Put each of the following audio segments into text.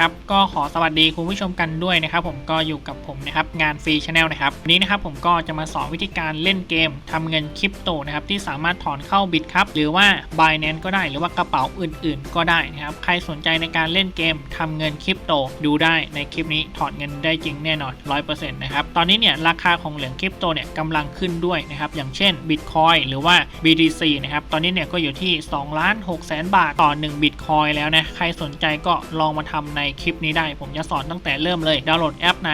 ครับก็ขอสวัสดีคุณผู้ชมกันด้วยนะครับผมก็อยู่กับผมนะครับงานฟรีชาแนลนะครับวันนี้นะครับผมก็จะมาสอนวิธีการเล่นเกมทำเงินคริปโตนะครับที่สามารถถอนเข้าบิตครับหรือว่า b i n a n c e ก็ได้หรือว่ากระเป๋าอื่น ๆ ก็ได้นะครับใครสนใจในการเล่นเกมทำเงินคริปโตดูได้ในคลิปนี้ถอนเงินได้จริงแน่นอน 100%นะครับตอนนี้เนี่ยราคาของเหรียญคริปโตเนี่ยกำลังขึ้นด้วยนะครับอย่างเช่น Bitcoin หรือว่า BTC นะครับตอนนี้เนี่ยก็อยู่ที่2ล้าน6แสนบาทต่อ1 Bitcoin แล้วนะใครสนใจก็ลองมาทำในในคลิปนี้ได้ ผมจะสอนตั้งแต่เริ่มเลยดาวน์โหลดแอปไหน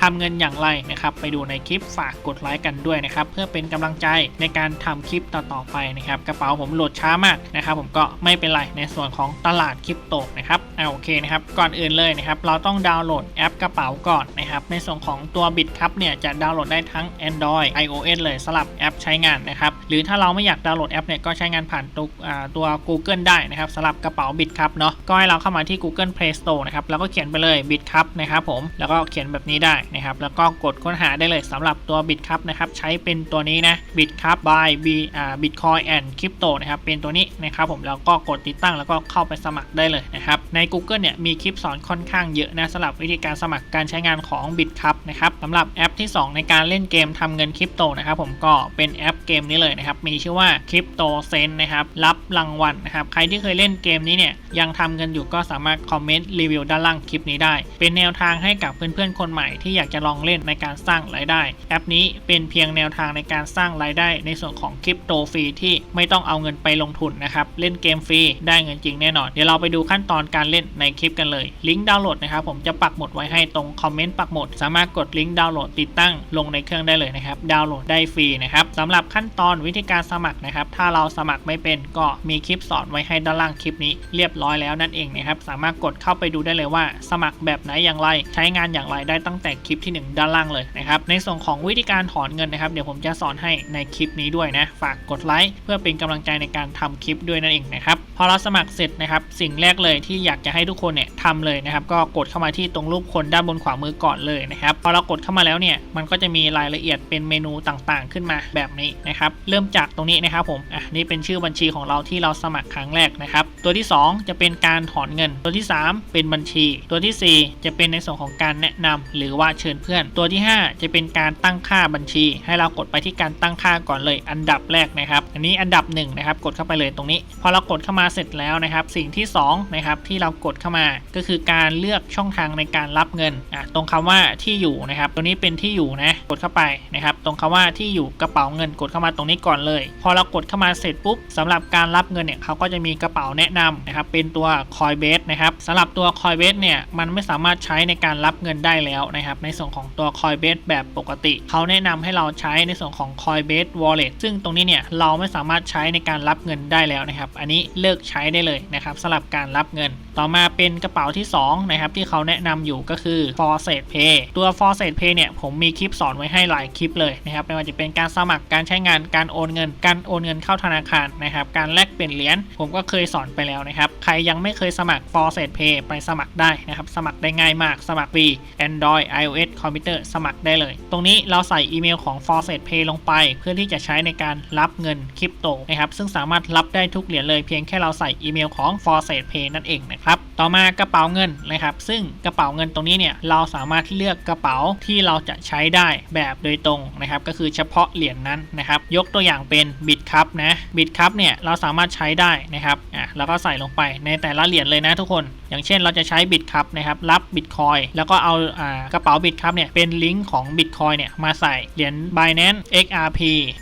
ทำเงินอย่างไรนะครับ ไปดูในคลิปฝากกดไลค์กันด้วยนะครับ เพื่อเป็นกำลังใจในการทำคลิปต่อๆไปนะครับ กระเป๋าผมโหลดช้ามากนะครับ ผมก็ไม่เป็นไรในส่วนของตลาดคริปโตนะครับอ่าโอเคนะครับ ก่อนอื่นเลยนะครับ เราต้องดาวน์โหลดแอปกระเป๋าก่อนนะครับ ในส่วนของตัวบิตครับเนี่ยจะดาวน์โหลดได้ทั้ง Android iOS เลยสลับแอปใช้งานนะครับ หรือถ้าเราไม่อยากดาวน์โหลดแอปเนี่ยก็ใช้งานผ่านตัวอ่าตัว Google ได้นะครับสำหรับกระเป๋าบิตครับเนาะก็ให้เราเข้ามาที่ Google Play Store นะครับแล้วก็เขียนไปเลยบิตครับนะครับผมแล้วก็เขียนแบบนี้ได้นะครับ แล้วก็กดค้นหาได้เลยสำหรับตัวบิตครับนะครับ ใช้เป็นตัวนี้นะบิตครับ by b อ่า Bitcoin and Crypto นะครับ เป็นตัวนี้นะครับผม แล้วก็กดติดตั้งแล้วก็เข้าไปสมัครได้เลยนะครับ ใน Google เนี่ยมีคลิปสอนค่อนข้างเยอะนะสำหรับวิธีการสมัครการใช้งานของบิตครับนะครับสำหรับแอปที่ 2 ในการเล่นเกมทำเงินคริปโตนะครับผมก็เป็นแอปเกมนี้เลยนะครับ มีชื่อว่า Crypto Sense นะครับ รับรางวัลนะครับ ใครที่เคยเล่นเกมนี้เนี่ยยังทำเงินอยู่ก็สามารถคอมเมนต์รีวิวด้านล่างคลิปนี้ได้ เป็นแนวทางให้กับเพื่อนๆคนใหม่ที่อยากจะลองเล่นในการสร้างรายได้ แอปนี้เป็นเพียงแนวทางในการสร้างรายได้ในส่วนของคริปโตฟรีที่ไม่ต้องเอาเงินไปลงทุนนะครับ เล่นเกมฟรีได้เงินจริงแน่นอน เดี๋ยวเราไปดูขั้นตอนการเล่นในคลิปกันเลย ลิงก์ดาวน์โหลดนะครับผมจะปักหมุดไว้ให้ตรงคอมเมนต์ปักหมุดสามารถกดลิงก์ดาวน์โหลดติดตั้งลงในเครื่องได้เลยนะครับ ดาวน์โหลดได้ฟรีนะครับสำหรับขั้นตอนวิธีการสมัครนะครับ ถ้าเราสมัครไม่เป็นก็มีคลิปสอนไว้ให้ด้านล่างคลิปนี้เรียบร้อยแล้วนั่นเองนะครับ สามารถกดเข้าไปดูได้เลยว่า สมัครแบบไหนอย่างไร ใช้งานอย่างไรได้ตั้งแต่คลิปที่หนึ่งด้านล่างเลยนะครับในส่วนของวิธีการถอนเงินนะครับเดี๋ยวผมจะสอนให้ในคลิปนี้ด้วยนะ ฝากกดไลค์เพื่อเป็นกำลังใจในการทำคลิปด้วยนั่นเองนะครับ อเราสมัครเสร็จนะครับ สิ่งแรกเลยที่อยากจะให้ทุกคนเนี่ยทำเลยนะครับ ก็กดเข้ามาที่ตรงรูปคนด้านบนขวามือก่อนเลยนะครับ พอเรากดเข้ามาแล้วเนี่ย มันก็จะมีรายละเอียดเป็นเมนูต่างๆ ขึ้นมาแบบนี้นะครับ เริ่มจากตรงนี้นะครับผม อะ นี่เป็นชื่อบัญชีของเราที่เราสมัครครั้งแรกนะครับ ตัวที่ 2 จะเป็นการถอนเงิน ตัวที่ 3 เป็นบัญชี ตัวทีสี่4 จะเป็นในส่วนของการแนะนำหรือว่าเชิญเพื่อน ตัวที่ 5 จะเป็นการตั้งค่าบัญชี ให้เรากดไปที่การตั้งค่าก่อนเลย อันดับแรกนะครับ อันนี้อันดับ1นะครับ กดเข้าไปเลยตรงนี้ พอเรากดเข้ามาเสร็จแล้วนะครับ สิ่งที่2นะครับที่เรากดเข้ามาก็คือการเลือกช่องทางในการรับเงินอะตรงคำว่าที่อยู่นะครับ ตัวนี้เป็นที่อยู่นะกดเข้าไปนะครับ ตรงคำว่าที่อยู่กระเป๋าเงินกดเข้ามาตรงนี้ก่อนเลย พอเรากดเข้ามาเสร็จปุ๊บสำหรับการรับเงินเนี่ยเขาก็จะมีกระเป๋าแนะนำนะครับเป็นตัว Coinbase นะครับสำหรับตัว Coinbase เนี่ยมันไม่สามารถใช้ในการรับเงินได้แล้วนะครับ ในส่วนของตัว Coinbase แบบปกติเขาแนะนำให้เราใช้ในส่วนของ Coinbase Wallet ซึ่งตรงนี้เนี่ยเราไม่สามารถใช้ในการรับเงินได้แล้วนะครับ อันนี้เลิกใช้ได้เลยนะครับสำหรับการรับเงินต่อมาเป็นกระเป๋าที่ 2 นะครับ ที่เขาแนะนำอยู่ก็คือ f o r s e t Pay ตัว f o r s e t Pay เนี่ยผมมีคลิปสอนไว้ให้หลายคลิปเลยนะครับไม่ว่าจะเป็นการสมัครการใช้งานการโอนเงิน การโอนเงินเข้าธนาคารนะครับการแลกเปลี่ยนเหรียญผมก็เคยสอนไปแล้วนะครับใครยังไม่เคยสมัคร f o r s e t Pay ไปสมัครได้นะครับสมัครได้ง่ายมาก สมัครฟรี Android iOS คอมพิวเตอร์สมัครได้เลย ตรงนี้เราใส่อีเมลของ f o r s e t Pay ลงไป เพื่อที่จะใช้ในการรับเงินคริปโตนะครับซึ่งสามารถรับได้ทุกเหรียญเลยเพียงแค่เราใส่อีเมลของ f o r s e t Pay นั่นเองนะครับต่อมากระเป๋าเงินนะครับ ซึ่งกระเป๋าเงินตรงนี้เนี่ยเราสามารถเลือกกระเป๋าที่เราจะใช้ได้แบบโดยตรงนะครับก็คือเฉพาะเหรียญนนั้นนะครับยกตัวอย่างเป็นบิตครับนะบิตครับเนี่ยเราสามารถใช้ได้นะครับอะแล้วก็ใส่ลงไปในแต่ละเหรียญเลยนะทุกคน อย่างเช่นเราจะใช้บิตครับนะครับรับบิตคอยแล้วก็เอาอ่ากระเป๋าบิตครับเนี่ยเป็นลิงก์ของบิตคอยเนี่ยมาใส่เหรียญ Binance XRP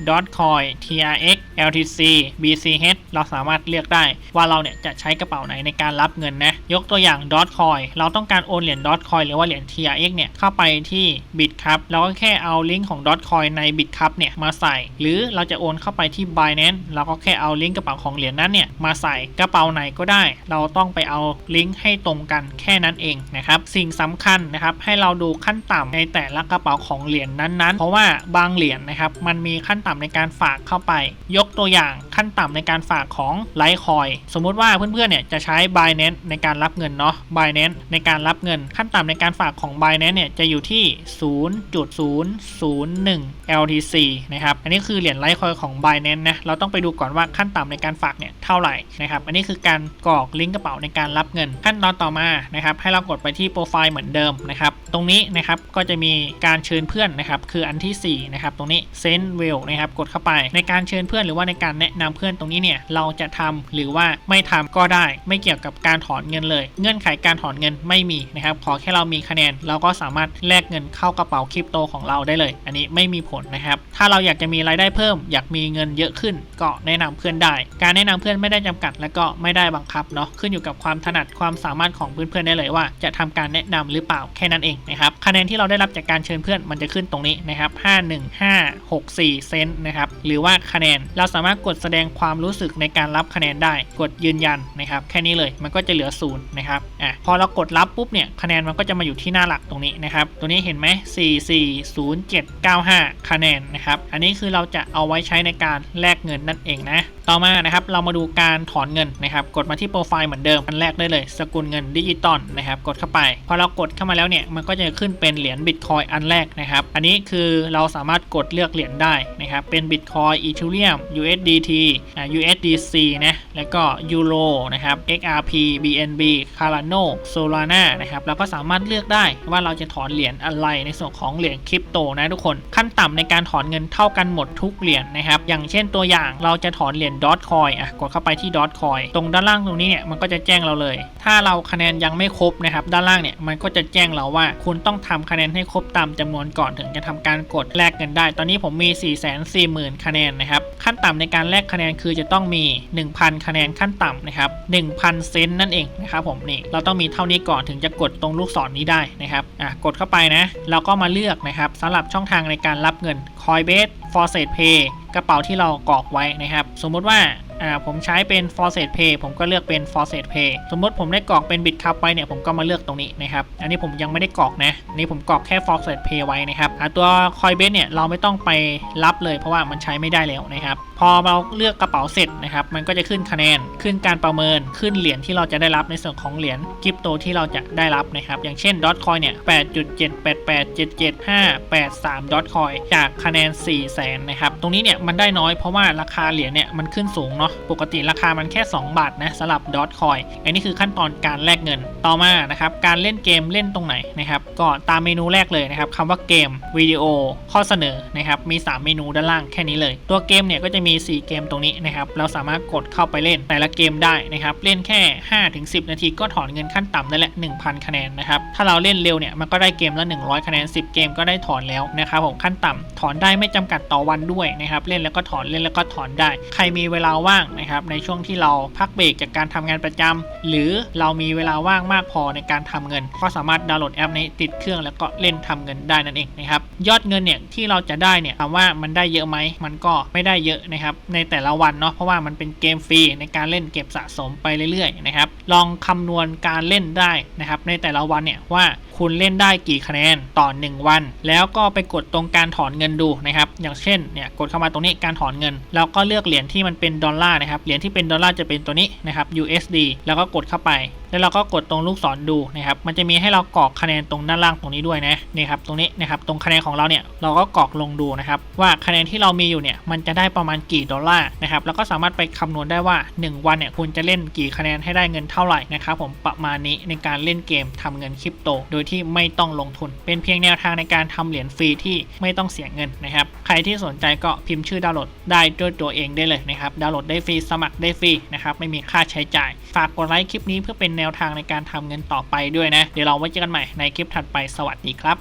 Dotcoin TRX LTC BCH เราสามารถเลือกได้ว่าเราเนี่ยจะใช้กระเป๋าไหนในการรับเงินนะยกตัวอย่าง Dotcoin เราต้องการโอนเหรียญ Dotcoin หรือว่าเหรียญ TRX เนี่ยเข้าไปที่บิตครับแล้วก็แค่เอาลิงก์ของ Dotcoin ในบิตครับเนี่ยมาใส่ หรือเราจะโอนเข้าไปที่ Binance เราก็แค่เอาลิงก์กระเป๋าของเหรียญนั้นเนี่ยมาใส่กระเป๋าไหนก็ได้ เราต้องไปเอาลิงก์ให้ตรงกันแค่นั้นเองนะครับสิ่งสำคัญนะครับให้เราดูขั้นต่ำในแต่ละกระเป๋าของเหรียญนั้นๆ เพราะว่าบางเหรียญนะครับมันมีขั้นต่ำในการฝากเข้าไป ยกกตัวอย่างขั้นต่ำในการฝากของไลท์คอยสมมุติว่าเพื่อนๆเนี่ยจะใช้ Binance ในการรับเงินเนาะ Binance ในการรับเงิน ขั้นต่ำในการฝากของ Binance เนี่ยจะอยู่ที่ 0.001 LTC นะครับ อันนี้คือเหรียญไลท์คอยของ Binance นะ เราต้องไปดูก่อนว่าขั้นต่ำในการฝากเนี่ยเท่าไหร่นะครับ อันนี้คือการกรอกลิงก์กระเป๋าในการรับเงิน ขั้นตอนต่อมานะครับให้เรากดไปที่โปรไฟล์เหมือนเดิมนะครับ ตรงนี้นะครับก็จะมีการเชิญเพื่อนนะครับคืออันทีสี่4นะครับตรงนี้ send will นะครับกดเข้าไปในการเชิญเพื่อนหรือว่าในการแนะนำเพื่อนตรงนี้เนี่ยเราจะทำหรือว่าไม่ทำก็ได้ ไม่เกี่ยวกับการถอนเงินเลย เงื่อนไขการถอนเงินไม่มีนะครับขอแค่เรามีคะแนน เราก็สามารถแลกเงินเข้ากระเป๋าคริปโตของเราได้เลย อันนี้ไม่มีผลนะครับ ถ้าเราอยากจะมีรายได้เพิ่ม อยากมีเงินเยอะขึ้น ก็แนะนำเพื่อนได้ การแนะนำเพื่อนไม่ได้จำกัด และก็ไม่ได้บังคับเนาะขึ้นอยู่กับความถนัดความสามารถของเพื่อนๆได้เลยว่า จะทำการแนะนำหรือเปล่าแค่นั้นเองนะครับคะแนนที่เราได้รับจากการเชิญเพื่อนมันจะขึ้นตรงนี้นะครับ51564เซนต์นะครับหรือว่าคะแนนเราสามารถกดแสดงความรู้สึกในการรับคะแนนได้ กดยืนยันนะครับ แค่นี้เลยมันก็จะเหลือศูนย์นะครับอะพอเรากดรับปุ๊บเนี่ยคะแนนมันก็จะมาอยู่ที่หน้าหลักตรงนี้นะครับ ตัวนี้เห็นไหม440795 คะแนนนะครับ อันนี้คือเราจะเอาไว้ใช้ในการแลกเงินนั่นเองนะ ต่อมานะครับเรามาดูการถอนเงินนะครับ กดมาที่โปรไฟล์เหมือนเดิมอันแรกได้เลย สกุลเงินดิจิตอลนะครับ กดเข้าไป พอเรากดเข้ามาแล้วเนี่ยมันก็จะขึ้นเป็นเหรียญบิตคอยอันแรกนะครับ อันนี้คือเราสามารถกดเลือกเหรียญได้นะครับ เป็นบิตคอยอีเทเรียม USDT อ่า USDC นะ แล้วก็ยูโรนะครับ XRP BNB Cardano Solana นะครับเราก็สามารถเลือกได้ว่าเราจะถอนเหรียญอะไรในส่วนของเหรียญคริปโตนะทุกคน ขั้นต่ำในการถอนเงินเท่ากันหมดทุกเหรียญนะครับ อย่างเช่นตัวอย่างเราจะถอนเหรียญดอทคอยอะกดเข้าไปที่ดอทคอยตรงด้านล่างตรงนี้เนี่ยมันก็จะแจ้งเราเลย ถ้าเราคะแนนยังไม่ครบนะครับ ด้านล่างเนี่ยมันก็จะแจ้งเราว่า คุณต้องทำคะแนนให้ครบตามจำนวนก่อนถึงจะทำการกดแลกเงินได้ ตอนนี้ผมมี 4 4 0 0 0 0 คะแนนนะครับ ขั้นต่ำในการแลกคะแนนคือจะต้องมี 1,000 คะแนนขั้นต่ำนะครับ1,000 เซนต์นั่นเองนะครับผมนี่เราต้องมีเท่านี้ก่อนถึงจะกดตรงลูกศรนนี้ได้นะครับอะกดเข้าไปนะเราก็มาเลือกนะครับสำหรับช่องทางในการรับเงิน Coinbase f o r s e t Pay กระเป๋าที่เรากรอกไว้นะครับ สมมุติว่าอ่าผมใช้เป็น f o r s e t Pay ผมก็เลือกเป็น f o r s e t Pay สมมติผมได้กรอกเป็น Bitcup ไปเนี่ยผมก็มาเลือกตรงนี้นะครับ อันนี้ผมยังไม่ได้กรอกนะอันนี้ผมกรอกแค่ f o r s e t Pay ไว้นะครับอ่าตัว Coinbase เนี่ยเราไม่ต้องไปรับเลยเพราะว่ามันใช้ไม่ได้แล้วนะครับ พอเราเลือกกระเป๋าเสร็จนะครับ มันก็จะขึ้นคะแนน ขึ้นการประเมิน ขึ้นเหรียญที่เราจะได้รับในส่วนของเหรียญคริปโตที่เราจะได้รับนะครับ อย่างเช่นดอทคอยเนี่ย8.788778583ดอทคอยจากคะแนน4 0 0แสนนะครับ ตรงนี้เนี่ยมันได้น้อยเพราะว่าราคาเหรียญเนี่ยมันขึ้นสูงเนาะ ปกติราคามันแค่ 2 บาทนะสำหรับดอทคอยอันนี้คือขั้นตอนการแลกเงิน ต่อมานะครับ การเล่นเกมเล่นตรงไหนนะครับ ก็ตามเมนูแรกเลยนะครับคำว่าเกมวิดีโอข้อเสนอนะครับ มี 3 เมนูด้านล่างแค่นี้เลย ตัวเกมเนี่ยก็จะมีี 4 เกมตรงนี้นะครับเราสามารถกดเข้าไปเล่นแต่ละเกมได้นะครับเล่นแค่ 5-10 นาทีก็ถอนเงินขั้นต่ำได้ละ 1,000 คะแนนนะครับถ้าเราเล่นเร็วเนี่ยมันก็ได้เกมละ 100 คะแนน 10 เกมก็ได้ถอนแล้วนะครับผมขั้นต่ำถอนได้ไม่จำกัดต่อวันด้วยนะครับเล่นแล้วก็ถอนเล่นแล้วก็ถอนได้ ใครมีเวลาว่างนะครับในช่วงที่เราพักเบรกจากการทำงานประจำหรือเรามีเวลาว่างมากพอในการทำเงิน ก็สามารถดาวน์โหลดแอปนี้ติดเครื่องแล้วก็เล่นทำเงินได้นั่นเองนะครับยอดเงินเนี่ยที่เราจะได้เนี่ยถามว่ามันได้เยอะไหมมันก็ไม่ได้เยอะนะครับในแต่ละวันเนาะเพราะว่ามันเป็นเกมฟรีในการเล่นเก็บสะสมไปเรื่อยๆนะครับลองคำนวณการเล่นได้นะครับในแต่ละวันเนี่ยว่า คุณเล่นได้กี่คะแนนต่อ 1 วัน แล้วก็ไปกดตรงการถอนเงินดูนะครับอย่างเช่นเนี่ยกดเข้ามาตรงนี้การถอนเงินแล้วก็เลือกเหรียญที่มันเป็นดอลลาร์นะครับเหรียญที่เป็นดอลลาร์จะเป็นตัวนี้นะครับ USD แล้วก็กดเข้าไป แล้วเราก็กดตรงลูกศรดูนะครับมันจะมีให้เรากรอกคะแนนตรงด้านล่างตรงนี้ด้วยนะนี่ครับตรงนี้นะครับตรงคะแนนของเราเนี่ยเราก็กรอกลงดูนะครับว่าคะแนนที่เรามีอยู่เนี่ยมันจะได้ประมาณกี่ดอลลาร์นะครับแล้วก็สามารถไปคำนวณได้ว่า 1 วันเนี่ยคุณจะเล่นกี่คะแนนให้ได้เงินเท่าไหร่นะครับผมประมาณนี้ในการเล่นเกมทำเงินคริปโต โดยที่ไม่ต้องลงทุน เป็นเพียงแนวทางในการทำเหรียญฟรีที่ไม่ต้องเสียเงินนะครับ ใครที่สนใจก็พิมพ์ชื่อดาวน์โหลดได้ด้วยตัวเองได้เลยนะครับ ดาวน์โหลดได้ฟรี สมัครได้ฟรีนะครับ ไม่มีค่าใช้จ่าย ฝากกดไลค์คลิปนี้เพื่อเป็นแนวทางในการทำเงินต่อไปด้วยนะ เดี๋ยวเราไว้เจอกันใหม่ในคลิปถัดไป สวัสดีครับ